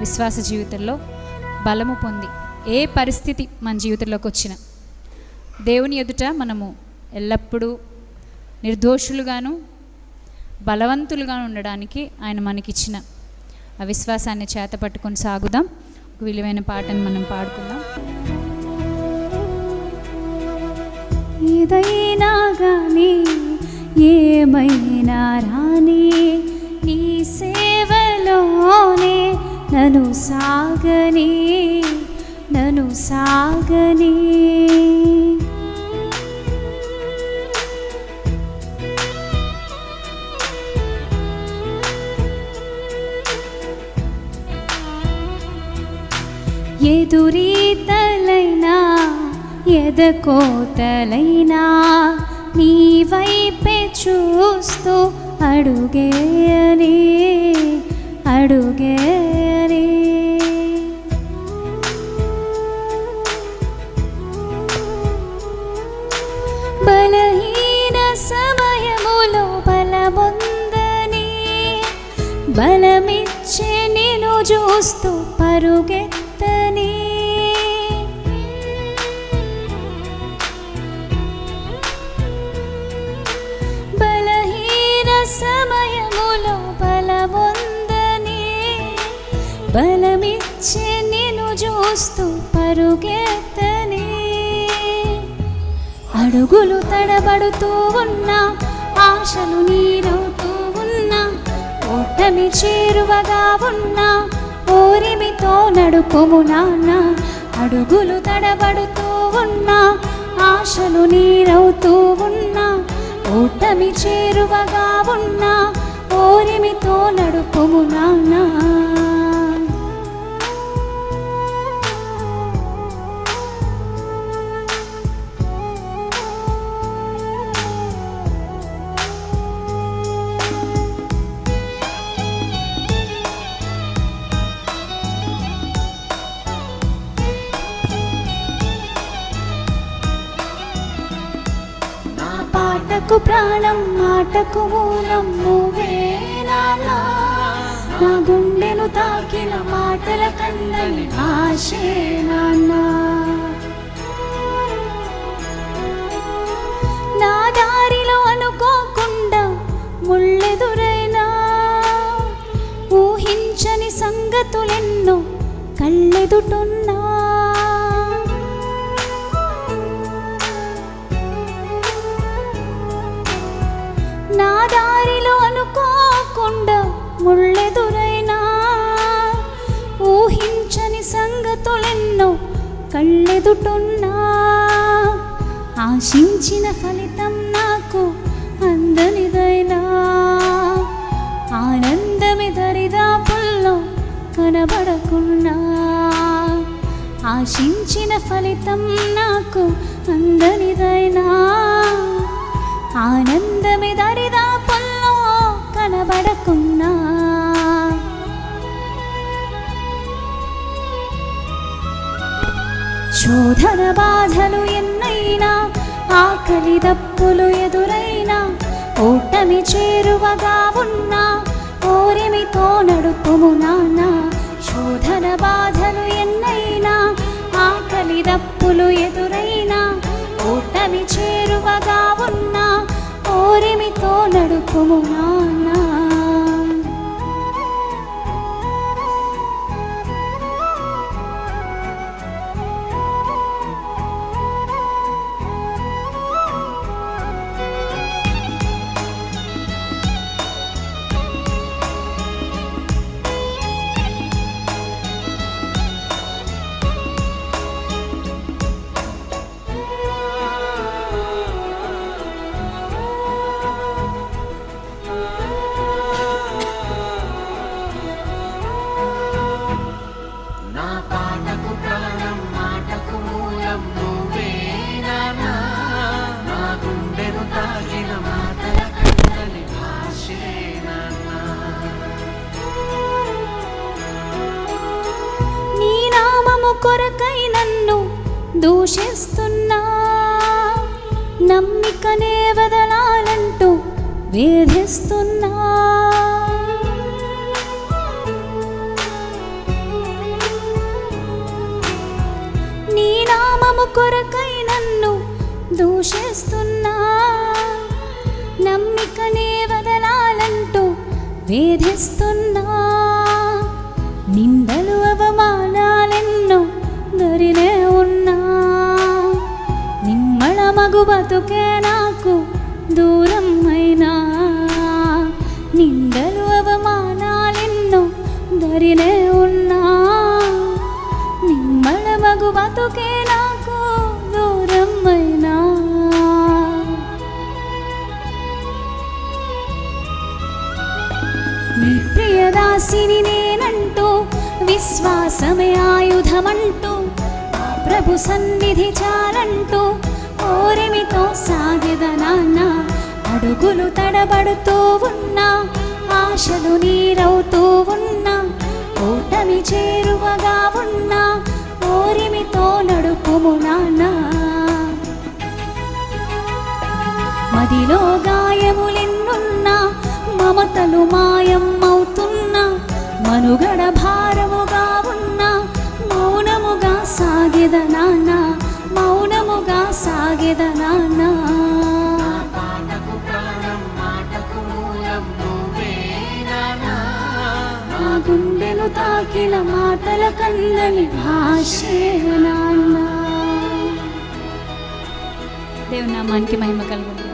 విశ్వాస జీవితంలో బలము పొంది ఏ పరిస్థితి మన జీవితంలోకి వచ్చినా దేవుని ఎదుట మనము ఎల్లప్పుడూ నిర్దోషులుగాను బలవంతులుగా ఉండడానికి ఆయన మనకిచ్చిన ఆ విశ్వాసాన్ని చేత పట్టుకొని సాగుదాం. ఒక విలువైన పాటను మనం పాడుకుందాం. ఏదైనా కానీ ఏమైనా నన్ను సాగని నన్ను సాగని. ఎదురీతలైనా ఎదకోతలైనా నీ వైపే చూస్తూ అడుగేయనే. అడుగేరి. బలహీన సమయములో బలముందని బలమిచ్చే నేను చూస్తూ పరుగెత్తని. బలమిచ్చే నేను చూస్తూ పరుగెత్తని. అడుగులు తడబడుతూ ఉన్నా ఆశలు నీరవుతూ ఉన్నా ఓటమి చేరువగా ఉన్నా ఓరిమితో నడుపుము నాన్న. అడుగులు తడబడుతూ ఉన్నా ఆశలు నీరవుతూ ఉన్నా ఓటమి చేరువగా ఉన్నా ఓరిమితో నడుపుము నాన్నా. పాటకు ప్రాణం మాటకు మూలం నువ్వే నా గుండెను తాకిన మాటల కందని భాషే నాన్నా నా దారిలో అనుకోకుండా ముళ్ళెదురైనా. ఊహించని సంగతులెన్నో కళ్ళెదుటున్న కళ్ళెదుటున్నా ఆశించిన ఫలితం నాకు అందనిదైనా. ఆనందమే దరిదాపుల్లో కనబడకున్నా. ఆశించిన ఫలితం నాకు అందనిదైనా. ఆనందమే దరి బాధలు ఎన్నైనా ఆకలి దప్పులు ఎదురైనా ఓటమి చేరువగా ఉన్నా ఓరిమితో నడుపుము నాన్న. శోధన బాధలు ఎన్నైనా ఆకలి దప్పులు ఎదురైనా ఓటమి చేరువగా ఉన్నా ఓరిమితో నడుపుము నాన్నా. కొరకై నన్ను దూషిస్తున్నా. నమ్మికనే వదలాలంటూ వేధిస్తున్నా. నీ నామము కొరకై నన్ను దూషిస్తున్నా. నమ్మికనే వదలాలంటూ వేధిస్తున్నా. నిమ్మళ బతుకే నాకు దూరం అయినా నిందలు అవమానాలెన్నో దరినే ఉన్నా. నిమ్మల మగు బతుకే నాకు దూరం అయినా నీ ప్రియదాసిని నేనంటూ విశ్వాసమే ఆయుధమంటూ ప్రభు సన్నిధి చాలంటూ ఓరిమితో సాగెదనాన్న అడుగులు తడబడుతూ ఉన్నా ఆశలు నీరవుతూ ఉన్నా ఓటమి చేరువగా ఉన్నా ఓరిమితో నడుపుము నాన్న. మదిలో గాయములెన్నున్నా మమతలు మాయమ్మవుతున్నా అవుతున్నా మనుగడ భారముగా ఉన్నా మౌనముగా సాగెదనాన్న మౌనముగా సాగెదనాన్న నా పాటకు ప్రాణం మాటకు మూలం నువ్వే నానా నా గుండెను తాకిన మాటల కందని భాషే నాన్న. దేవుని నామానికి మహిమ కలుగును.